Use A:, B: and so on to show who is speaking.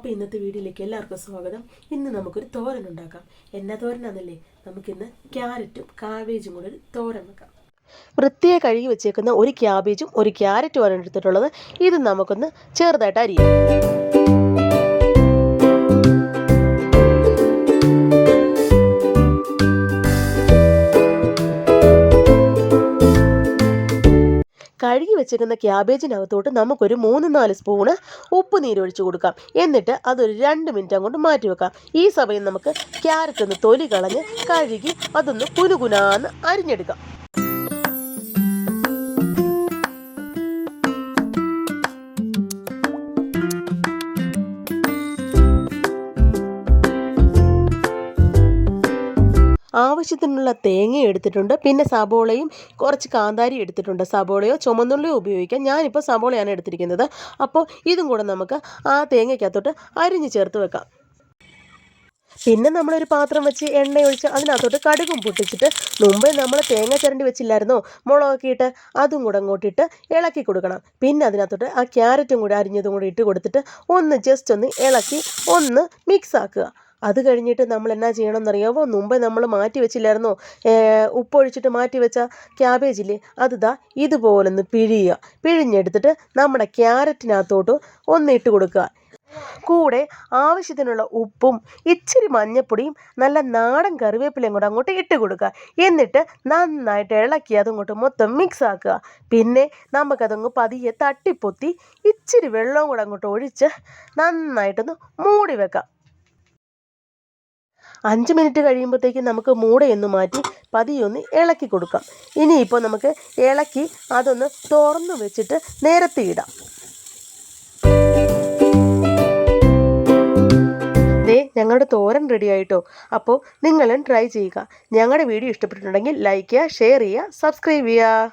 A: അപ്പോൾ ഇന്നത്തെ വീഡിയോയിലേക്ക് എല്ലാവർക്കും സ്വാഗതം. ഇന്ന് നമുക്കൊരു തോരൻ ഉണ്ടാക്കാം. എന്നാ തോരനാണെന്നല്ലേ നമുക്കിന്ന് ക്യാരറ്റും കാബേജും കൂടെ ഒരു തോരൻ വെക്കാം. വൃത്തിയെ കഴുകി വെച്ചേക്കുന്ന ഒരു ക്യാബേജും ഒരു ക്യാരറ്റുമാണ് എടുത്തിട്ടുള്ളത്. ഇത് നമുക്കൊന്ന് ചെറുതായിട്ട് അരിയാം. കഴുകി വെച്ചിരിക്കുന്ന ക്യാബേജിനകത്തോട്ട് നമുക്കൊരു മൂന്ന് നാല് സ്പൂണ് ഉപ്പ് നീരൊഴിച്ച് കൊടുക്കാം. എന്നിട്ട് അതൊരു രണ്ട് മിനിറ്റ് അങ്ങോട്ട് മാറ്റി വെക്കാം. ഈ സമയം നമുക്ക് ക്യാരറ്റ് ഒന്ന് തൊലി കളഞ്ഞ് കഴുകി അതൊന്ന് കുനുകുനാന്ന് അരിഞ്ഞെടുക്കാം. ആവശ്യത്തിനുള്ള തേങ്ങ എടുത്തിട്ടുണ്ട്. പിന്നെ സബോളയും കുറച്ച് കാന്താരി എടുത്തിട്ടുണ്ട്. സബോളയോ ചുമന്നുള്ളിയോ ഉപയോഗിക്കാം. ഞാനിപ്പോൾ സബോളയാണ് എടുത്തിരിക്കുന്നത്. അപ്പോൾ ഇതും കൂടെ നമുക്ക് ആ തേങ്ങയ്ക്കകത്തോട്ട് അരിഞ്ഞ് ചേർത്ത് വെക്കാം. പിന്നെ നമ്മളൊരു പാത്രം വെച്ച് എണ്ണ ഒഴിച്ച് അതിനകത്തോട്ട് കടുകും പൊട്ടിച്ചിട്ട് മുമ്പേ നമ്മൾ തേങ്ങ ചിരണ്ടി വെച്ചില്ലായിരുന്നോ? മുളകൊക്കെ ഇട്ട് അതും കൂടെ അങ്ങോട്ടിട്ട് ഇളക്കി കൊടുക്കണം. പിന്നെ അതിനകത്തോട്ട് ആ ക്യാരറ്റും കൂടി അരിഞ്ഞതും കൂടി ഇട്ട് കൊടുത്തിട്ട് ഒന്ന് ജസ്റ്റ് ഒന്ന് ഇളക്കി ഒന്ന് മിക്സ് ആക്കുക. അത് കഴിഞ്ഞിട്ട് നമ്മൾ എന്നാ ചെയ്യണമെന്നറിയാമോ മുമ്പേ നമ്മൾ മാറ്റി വെച്ചില്ലായിരുന്നോ? ഉപ്പൊഴിച്ചിട്ട് മാറ്റി വെച്ച ക്യാബേജ് ഇല്ലേ അത് ഇതുപോലെ ഇതുപോലൊന്ന് പിഴിയുക. പിഴിഞ്ഞെടുത്തിട്ട് നമ്മുടെ ക്യാരറ്റിനകത്തോട്ട് ഒന്ന് ഇട്ട് കൊടുക്കുക. കൂടെ ആവശ്യത്തിനുള്ള ഉപ്പും ഇച്ചിരി മഞ്ഞപ്പൊടിയും നല്ല നാടൻ കറിവേപ്പിലയും കൂടെ അങ്ങോട്ട് ഇട്ട് കൊടുക്കുക. എന്നിട്ട് നന്നായിട്ട് ഇളക്കി അതങ്ങോട്ട് മൊത്തം മിക്സ് ആക്കുക. പിന്നെ നമുക്കതങ്ങ് പതിയെ തട്ടിപ്പൊത്തി ഇച്ചിരി വെള്ളവും കൂടെ അങ്ങോട്ട് ഒഴിച്ച് നന്നായിട്ടൊന്ന് മൂടി വെക്കാം. അഞ്ച് മിനിറ്റ് കഴിയുമ്പോഴത്തേക്കും നമുക്ക് മൂടയൊന്ന് മാറ്റി പതിയൊന്ന് ഇളക്കി കൊടുക്കാം. ഇനിയിപ്പോൾ നമുക്ക് ഇളക്കി അതൊന്ന് തുറന്നു വെച്ചിട്ട് നേരത്തെ ദേ ഞങ്ങളുടെ തോരൻ റെഡി ആയിട്ടോ? അപ്പോൾ നിങ്ങളും ട്രൈ ചെയ്യുക. ഞങ്ങളുടെ വീഡിയോ ഇഷ്ടപ്പെട്ടിട്ടുണ്ടെങ്കിൽ ലൈക്ക് ചെയ്യുക ഷെയർ ചെയ്യുക സബ്സ്ക്രൈബ് ചെയ്യുക.